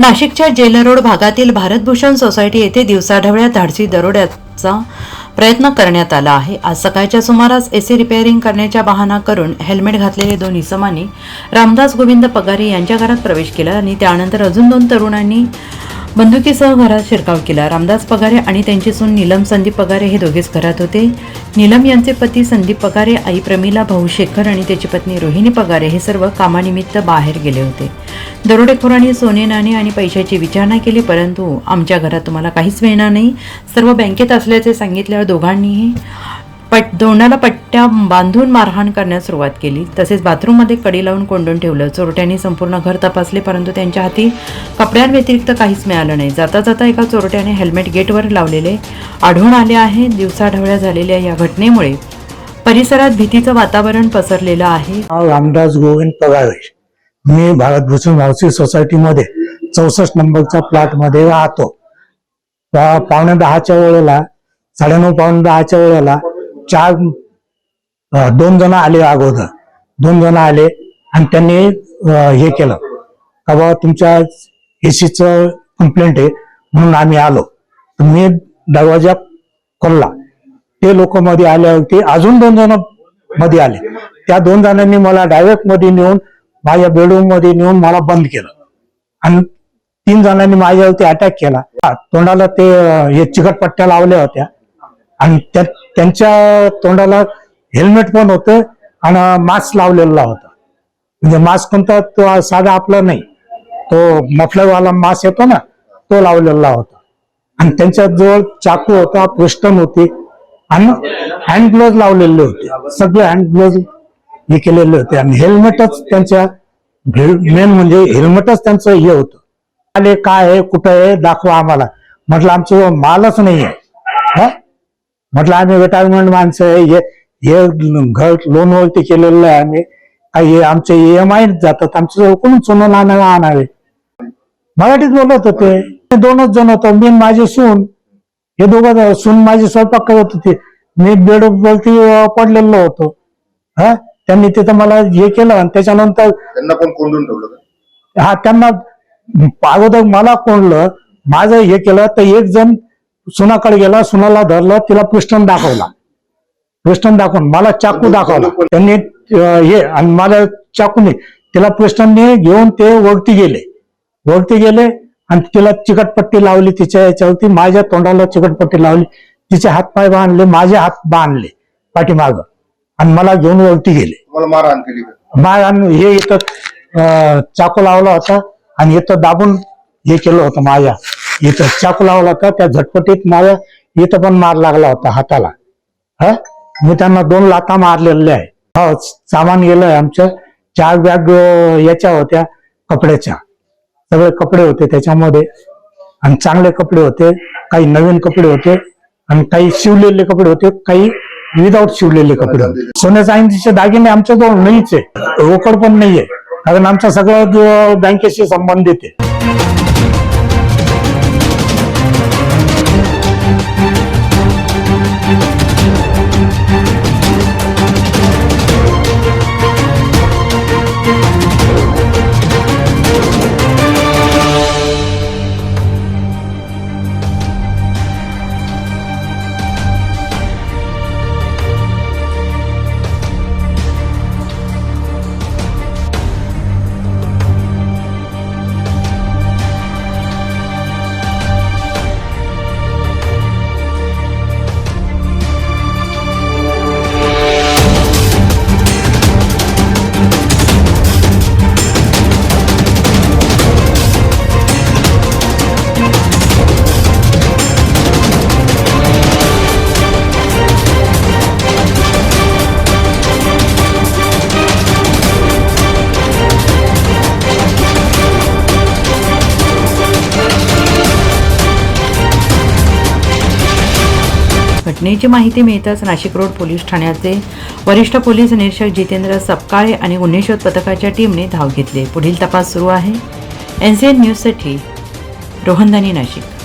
नाशिकच्या gel road भागातील Bharat Bhushan society येथे दिवसाढवळ्या धाडसी दरोड्याचा प्रयत्न करण्यात आला आहे. आज सकाळच्या सुमारास एसी रिपेअरिंग करण्याच्या बहाना करून हेल्मेट घातलेले दोन इसमांनी रामदास गोविंद पगारे यांच्या घरात प्रवेश केला आणि त्यानंतर अजून दोन तरुणांनी बंदुकीसह घरात शिरकाव केला. रामदास पगारे आणि त्यांची सून नीलम संदीप पगारे हे दोघेच घरात होते. नीलम यांचे पती संदीप पगारे आई प्रमिला भाऊ शेखर आणि त्याची पत्नी रोहिणी पगारे हे सर्व कामानिमित्त बाहेर गेले होते. दरोडेखोरांनी सोने नाणे आणि पैशाची विचारणा केली परंतु आमच्या घरात तुम्हाला काहीच मिळणार नाही. सर्व बँकेत असल्याचे सांगितल्यावर दोघांनीही पट दोंडाला पट्ट्या बांधून मारहाण करण्यास सुरुवात केली. तसेच बाथरूममध्ये कडी लावून कोंडून ठेवलं. चोरट्यांनी संपूर्ण घर तपासले परंतु त्यांच्या हाती कपड्यांव्यतिरिक्त काहीच मिळालं नाही. जाता जाता एका चोरट्याने हेल्मेट गेटवर लावलेले आढळून आले आहे. दिवसाढवळ्या झालेल्या या घटनेमुळे परिसरात भीतीचं वातावरण पसरलेलं आहे. रामदास गोविंद पगारे. मी भारतभूषण हाऊसिंग सोसायटीमध्ये चौसष्ट नंबरच्या प्लॉटमध्ये राहतो पावणे दहाच्या वेळेला साडेनऊ पावणे दहाच्या वेळेला चार दोन जण आले अगोदर. दोन जण आले आणि त्यांनी हे केलं. का बाबा तुमच्या एसीचं कंप्लेंट आहे म्हणून आम्ही आलो. तुम्ही मी दरवाजा खोलला. ते लोक मध्ये आल्यावरती अजून दोन जणमध्ये आले. त्या दोन जणांनी मला डायरेक्टमध्ये नेऊन माझ्या बेडरूममध्ये नेऊन मला बंद केलं. आणि तीन जणांनी माझ्यावरती अटॅक केला. तोंडाला ते हे चिकटपट्ट्या लावल्या होत्या. आणि त्या- त्यांच्या तोंडाला हेल्मेट पण होतं आणि मास्क लावलेला होता. म्हणजे मास्क कोणता तो साधा आपला नाही. तो मफलरवाला मास्क येतो ना तो लावलेला होता. आणि त्यांच्या जवळ चाकू होता पिस्टन होती आणि हँड ग्लोव्ह लावलेले होते. सगळे हँड ग्लोव्ह हे केलेले होते. आणि हेल्मेटच त्यांच्या मेन म्हणजे हेल्मेटच त्यांचं हे होतं. आले काय आहे कुठं आहे दाखवा आम्हाला. म्हटलं आमचं मालच नाही आहे. म्हटलं आम्ही रिटायरमेंट माणसं आहे हे हे घर लोनवरती केलेलं आहे आम्ही. काही हे आमचे ई एम आय जातात आमचं कोण सोनं नाणं आणावे मराठीत बोलत होते ते. दोनच जण होतो मी माझी सून. हे दोघं सून माझी स्वयंपाक करत होती. मी बेड वरती पडलेलो होतो. हा? त्यांनी तिथं मला हे केलं आणि त्याच्यानंतर त्यांना पण कोंडून ठेवलं हा त्यांना अगोदर मला कोणलं माझं हे केलं तर एक जण सुनाकडे गेला सुनाला धरलं तिला पिस्टन दाखवला. पिस्टन दाखवून मला चाकू दाखवला. त्यांनी हे आणि मला चाकूने तिला पिस्टनने घेऊन ते वरती गेले. वरती गेले आणि तिला चिकटपट्टी लावली तिच्या याच्यावरती. माझ्या तोंडाला चिकटपट्टी लावली. तिचे हातपाय बांधले माझे हात बांधले पाठीमाग. आणि मला घेऊन वरती गेले. मारहाण केली आणि हे इथं चाकू लावला होता. आणि इथं दाबून हे केलं होतं माझ्या. इथं चाकू लावला होता त्या झटपटीत माझ्या इथं पण मार लागला होता हाताला. हा? मी त्यांना दोन लाथा मारलेल्या आहे हो सामान गेलंय आमचं. चार बॅग याच्या होत्या कपड्याच्या. सगळे कपडे होते त्याच्यामध्ये. आणि चांगले कपडे होते काही नवीन कपडे होते आणि काही शिवलेले कपडे होते काही विदाऊट शिवलेले कपडे होते. सोन्याचा ऐंशीचे दागिने आमच्याजवळ नाहीच आहे. रोकड पण नाहीये. कारण आमचं सगळं बँकेशी संबंधित आहे. घटनेची माहिती मिळताच नाशिक रोड पोलीस ठाण्याचे वरिष्ठ पोलीस निरीक्षक जितेंद्र सपकाळे आणि गुन्हे शोध पथकाच्या टीमने धाव घेतली. पुढील तपास सुरू आहे. एन सी एन न्यूजसाठी रोहनदानी नाशिक.